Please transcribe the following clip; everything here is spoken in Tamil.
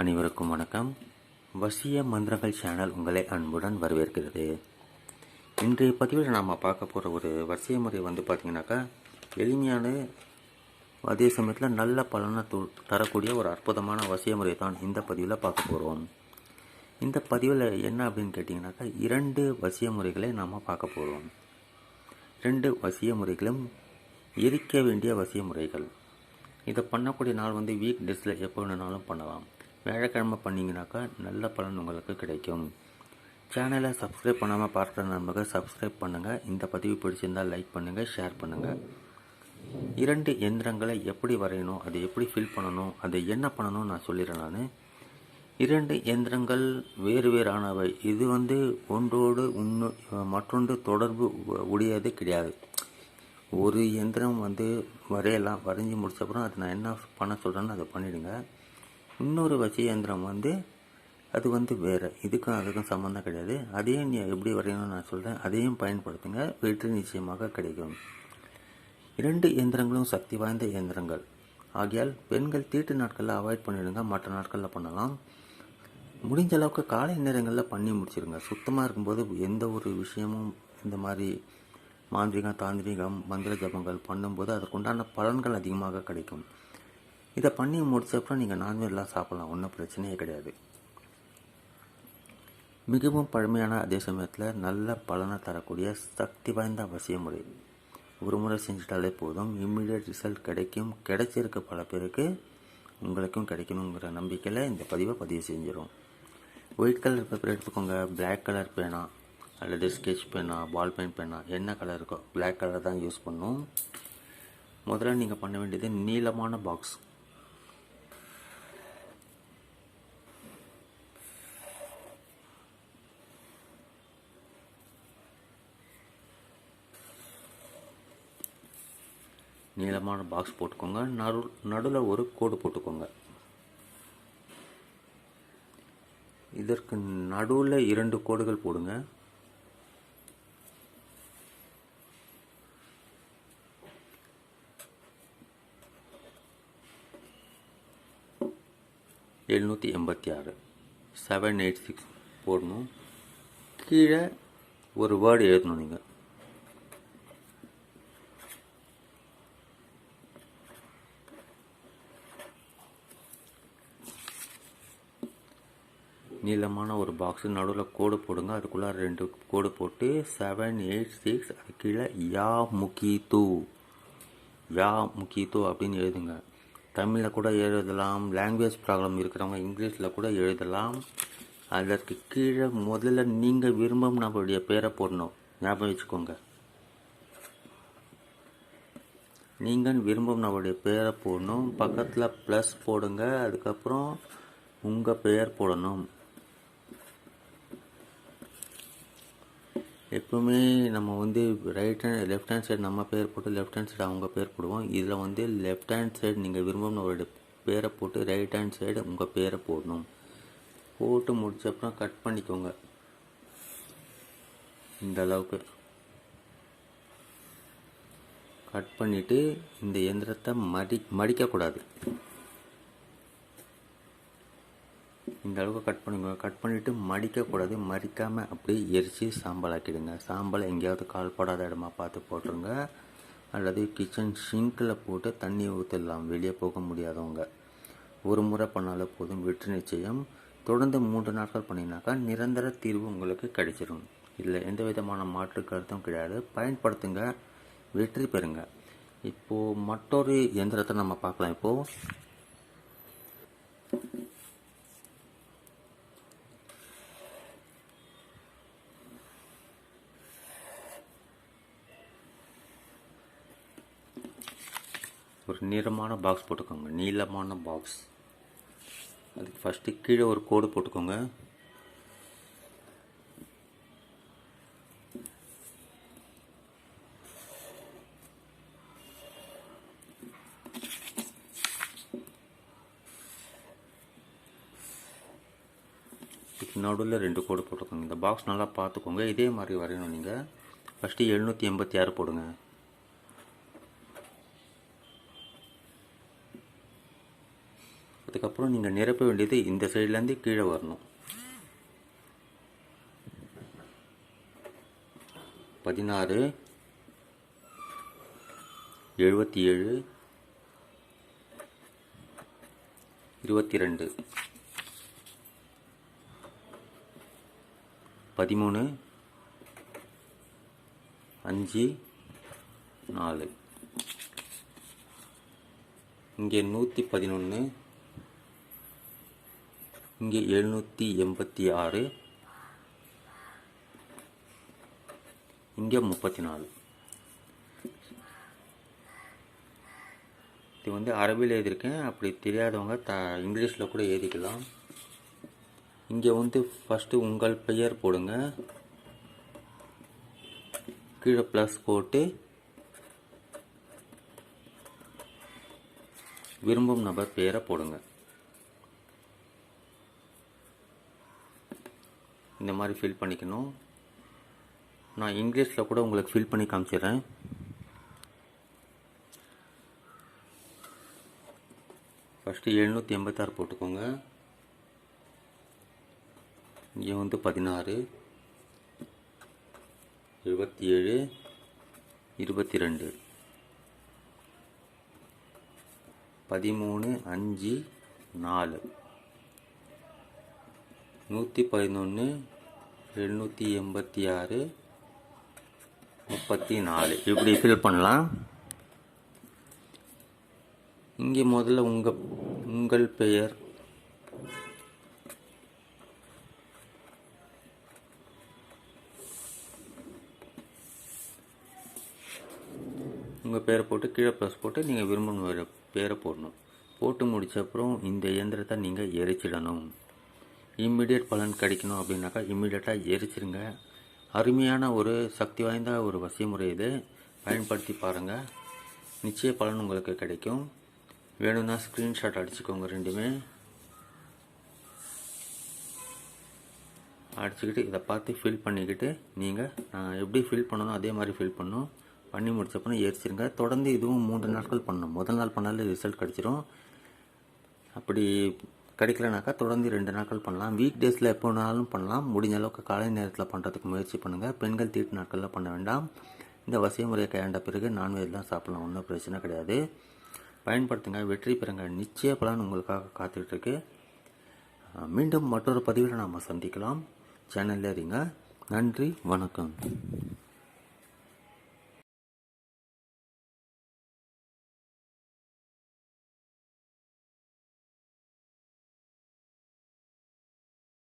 அனைவருக்கும் வணக்கம். வசிய மந்திரங்கள் சேனல் உங்களை அன்புடன் வரவேற்கிறது. இன்றைய பதிவில் நாம் பார்க்க போகிற ஒரு வசிய முறை வந்து பார்த்திங்கனாக்கா எளிமையான அதே சமயத்தில் நல்ல பலனை தரக்கூடிய ஒரு அற்புதமான வசிய முறை தான் இந்த பதிவில் பார்க்க போகிறோம் இந்த பதிவில் என்ன அப்படின்னு கேட்டிங்கனாக்கா இரண்டு வசிய முறைகளை நாம் பார்க்க போகிறோம் ரெண்டு வசிய முறைகளும் எரிக்க வேண்டிய வசிய முறைகள். இதை பண்ணக்கூடிய நாள் வந்து வீக் டேஸில் எப்போ வேணுனாலும் பண்ணலாம். வியாழக்கிழமை பண்ணிங்கனாக்கா நல்ல பலன் உங்களுக்கு கிடைக்கும். சேனலை சப்ஸ்கிரைப் பண்ணாமல் பார்க்குற நண்பர்கள் சப்ஸ்கிரைப் பண்ணுங்கள் இந்த பதிவு பிடிச்சிருந்தால் லைக் பண்ணுங்கள் ஷேர் பண்ணுங்கள் இரண்டு எந்திரங்களை எப்படி வரையணும் அதை எப்படி ஃபில் பண்ணணும் அதை என்ன பண்ணணும் நான் சொல்லிடுறேன் நான். இரண்டு எந்திரங்கள் வேறு வேறானவை. இது வந்து ஒன்றோடு ஒன்று மற்றொன்று தொடர்பு உடையது கிடையாது. ஒரு எந்திரம் வந்து வரையலாம் வரைஞ்சி முடிச்ச அப்புறம் அது நான் என்ன பண்ண சொல்கிறேன்னு அதை பண்ணிவிடுங்க இன்னொரு வசியந்திரம் வந்து அது வந்து வேறு. இதுக்கும் அதுக்கும் சம்மந்தம் கிடையாது. அதையும் நீ எப்படி வரையணும்னு நான் சொல்கிறேன் அதையும் பயன்படுத்துங்க. வெற்றி நிச்சயமாக கிடைக்கும். இரண்டு இயந்திரங்களும் சக்தி வாய்ந்த இயந்திரங்கள். ஆகையால் பெண்கள் தீட்டு நாட்களில் அவாய்ட் பண்ணிவிடுங்க மற்ற நாட்களில் பண்ணலாம். முடிஞ்ச அளவுக்கு காலை நேரங்களில் பண்ணி முடிச்சிருங்க. சுத்தமாக இருக்கும்போது எந்த ஒரு விஷயமும் இந்த மாதிரி மாந்திரிகம் தாந்திரிகம் மந்திர ஜபங்கள் பண்ணும்போது அதற்குண்டான பலன்கள் அதிகமாக கிடைக்கும். இதை பண்ணி முடிச்சப்புறம் நீங்கள் நான்வெஜ்லாம் சாப்பிடலாம். ஒன்றும் பிரச்சனையே கிடையாது. மிகவும் பழமையான அதே சமயத்தில் நல்ல பலனை தரக்கூடிய சக்தி வாய்ந்த அவசிய முறை ஒரு முறை செஞ்சிட்டாலே போதும். இம்மிடியட் ரிசல்ட் கிடைக்கும். கிடைச்சிருக்க பல பேருக்கு. உங்களுக்கும் கிடைக்கணுங்கிற நம்பிக்கையில் இந்த பதிவை பதிவு செஞ்சிடும் ஒயிட் கலர் பேப்பர் எடுத்துக்கோங்க. பிளாக் கலர் பேனா அல்லது ஸ்கெட்ச் பேனா பால் பெயின் பேனா என்ன கலர் இருக்கோ? பிளாக் கலர் தான் யூஸ் பண்ணும். முதல்ல நீங்கள் பண்ண வேண்டியது நீளமான பாக்ஸ் நீளமான பாக்ஸ் போட்டுக்கோங்க. நடு நடுவில் ஒரு கோடு போட்டுக்கோங்க. இதற்கு நடுவில் இரண்டு கோடுகள் போடுங்க. எழுநூற்றி எண்பத்தி ஆறு. செவன் எயிட் சிக்ஸ் போடணும். கீழே ஒரு வேர்டு எழுதணும் நீங்கள் நீளமான ஒரு பாக்ஸு நடுவில் கோடு போடுங்க. அதுக்குள்ளே ரெண்டு கோடு போட்டு செவன் எயிட் சிக்ஸ் அது கீழே யா முக்கி தூ யா முக்கி தூ அப்படின்னு எழுதுங்க. தமிழில் கூட எழுதலாம். லாங்குவேஜ் ப்ராப்ளம் இருக்கிறவங்க இங்கிலீஷில் கூட எழுதலாம். அதற்கு கீழே முதல்ல நீங்கள் விரும்பும் நம்மளுடைய பேரை போடணும். ஞாபகம் வச்சுக்கோங்க. நீங்கள் விரும்பும் நம்மளுடைய பேரை போடணும். பக்கத்தில் ப்ளஸ் போடுங்க. அதுக்கப்புறம் உங்கள் பெயர் போடணும். எப்பவுமே நம்ம வந்து right hand left hand side நம்ம பேர் போட்டு லெஃப்ட் ஹேண்ட் சைடு அவங்க பேர் போடுவோம். இதில் வந்து லெஃப்ட் ஹேண்ட் சைடு நீங்கள் விரும்பும் பேரை போட்டு ரைட் ஹேண்ட் சைடு உங்கள் பேரை போடணும். போட்டு முடிச்ச அப்புறம் கட் பண்ணிக்கோங்க. இந்த அளவுக்கு. கட் பண்ணிவிட்டு இந்த இயந்திரத்தை மடி மடிக்கக்கூடாது. இந்த அளவுக்கு கட் பண்ணுங்க கட் பண்ணிவிட்டு மடிக்கக்கூடாது மடிக்காமல் அப்படியே எரித்து சாம்பல் ஆக்கிடுங்க. சாம்பல் எங்கேயாவது கால் படாத இடமா பார்த்து போட்டுருங்க. அல்லது கிச்சன் ஷிங்கில் போட்டு தண்ணி ஊற்றிடலாம் வெளியே போக முடியாதவங்க. ஒரு முறை பண்ணாலே போதும். வெற்றி நிச்சயம். தொடர்ந்து மூன்று நாட்கள் பண்ணிங்கனாக்கா நிரந்தர தீர்வு உங்களுக்கு கிடைச்சிடும் இதில் எந்த விதமான மாற்று கருத்தும் கிடையாது. பயன்படுத்துங்க. வெற்றி பெறுங்க. இப்போது மற்றொரு எந்திரத்தை நம்ம பார்க்கலாம். இப்போது ஒரு நீளமான பாக்ஸ் போட்டுக்கோங்க. நீளமான பாக்ஸ் அதுக்கு ஃபஸ்ட்டு கீழே ஒரு கோடு போட்டுக்கோங்க. இதுக்கு நடுவில் ரெண்டு கோடு போட்டுக்கோங்க. இந்த பாக்ஸ் நல்லா பார்த்துக்கோங்க. இதே மாதிரி வரையணும் நீங்கள் ஃபஸ்ட்டு எழுநூற்றி எண்பத்தி ஆறு போடுங்க. அதுக்கப்புறம் நீங்கள் நிரப்ப வேண்டியது இந்த சைட்லேருந்து கீழே வரணும். பதினாறு எழுபத்தி ஏழு இருபத்தி ரெண்டு பதிமூணு அஞ்சு நாலு. இங்கே நூற்றி பதினொன்று இங்கே எழுநூற்றி எண்பத்தி ஆறு. இங்கே முப்பத்தி நாலு இது வந்து அரபியில் எழுதியிருக்கேன். அப்படி தெரியாதவங்க த இங்கிலீஷில் கூட எழுதிக்கலாம். இங்கே வந்து ஃபஸ்ட்டு உங்கள் பெயர் போடுங்க. கீழே ப்ளஸ் போட்டு விரும்பும் நபர் பெயரை போடுங்க. இந்த மாதிரி ஃபில் பண்ணிக்கணும். நான் இங்கிலீஷில் கூட உங்களுக்கு ஃபில் பண்ணி காமிச்சிடுறேன். ஃபஸ்ட்டு எழுநூற்றி எண்பத்தாறு போட்டுக்கோங்க. இங்கே வந்து பதினாறு. இருபத்தி ஏழு இருபத்தி ரெண்டு பதிமூணு அஞ்சு நாலு. நூற்றி பதினொன்று எழுநூற்றி எண்பத்தி ஆறு முப்பத்தி நாலு. இப்படி ஃபில் பண்ணலாம். இங்கே முதல்ல உங்கள் உங்கள் பெயர். உங்கள் பேரை போட்டு கீழே ப்ளஸ் போட்டு நீங்கள் விரும்பணும் பேரை போடணும். போட்டு முடித்த அப்புறம் இந்த இயந்திரத்தை நீங்கள் எரிச்சிடணும். இம்மிடியட் பலன் கிடைக்கணும் அப்படின்னாக்கா இம்மிடியட்டாக எரிச்சிருங்க. அருமையான ஒரு சக்தி வாய்ந்த ஒரு வசிமுறை இது. பயன்படுத்தி பாருங்கள் நிச்சய பலன் உங்களுக்கு கிடைக்கும். வேணும்னா ஸ்க்ரீன்ஷாட் அடிச்சுக்கோங்க ரெண்டுமே. அடிச்சுக்கிட்டு இதை பார்த்து ஃபில் பண்ணிக்கிட்டு நீங்கள் நான் எப்படி ஃபில் பண்ணணும்? அதே மாதிரி ஃபில் பண்ணணும். பண்ணி முடிச்சப்பறம் எரிச்சிருங்க. தொடர்ந்து இதுவும் மூன்று நாட்கள் பண்ணணும். முதல் நாள் பண்ணாலே ரிசல்ட் கிடச்சிரும். அப்படி கிடைக்கலனாக்கா தொடர்ந்து ரெண்டு நாட்கள் பண்ணலாம். வீக் டேஸில் எப்போ வேணாலும் பண்ணலாம். முடிஞ்ச அளவுக்கு காலை நேரத்தில் பண்ணுறதுக்கு முயற்சி பண்ணுங்கள் பெண்கள் தீட்டு நாட்களில் பண்ண வேண்டாம். இந்த வசிய முறையை கையாண்ட பிறகு நான்வெஜ்லாம் சாப்பிடலாம். ஒன்றும் பிரச்சனை கிடையாது. பயன்படுத்துங்க. வெற்றி பெறுங்க. நிச்சய பலன் உங்களுக்காக காத்துட்ருக்கு மீண்டும் மற்றொரு பதிவில் நாம் சந்திக்கலாம். சேனலில் இருங்க. நன்றி. வணக்கம்.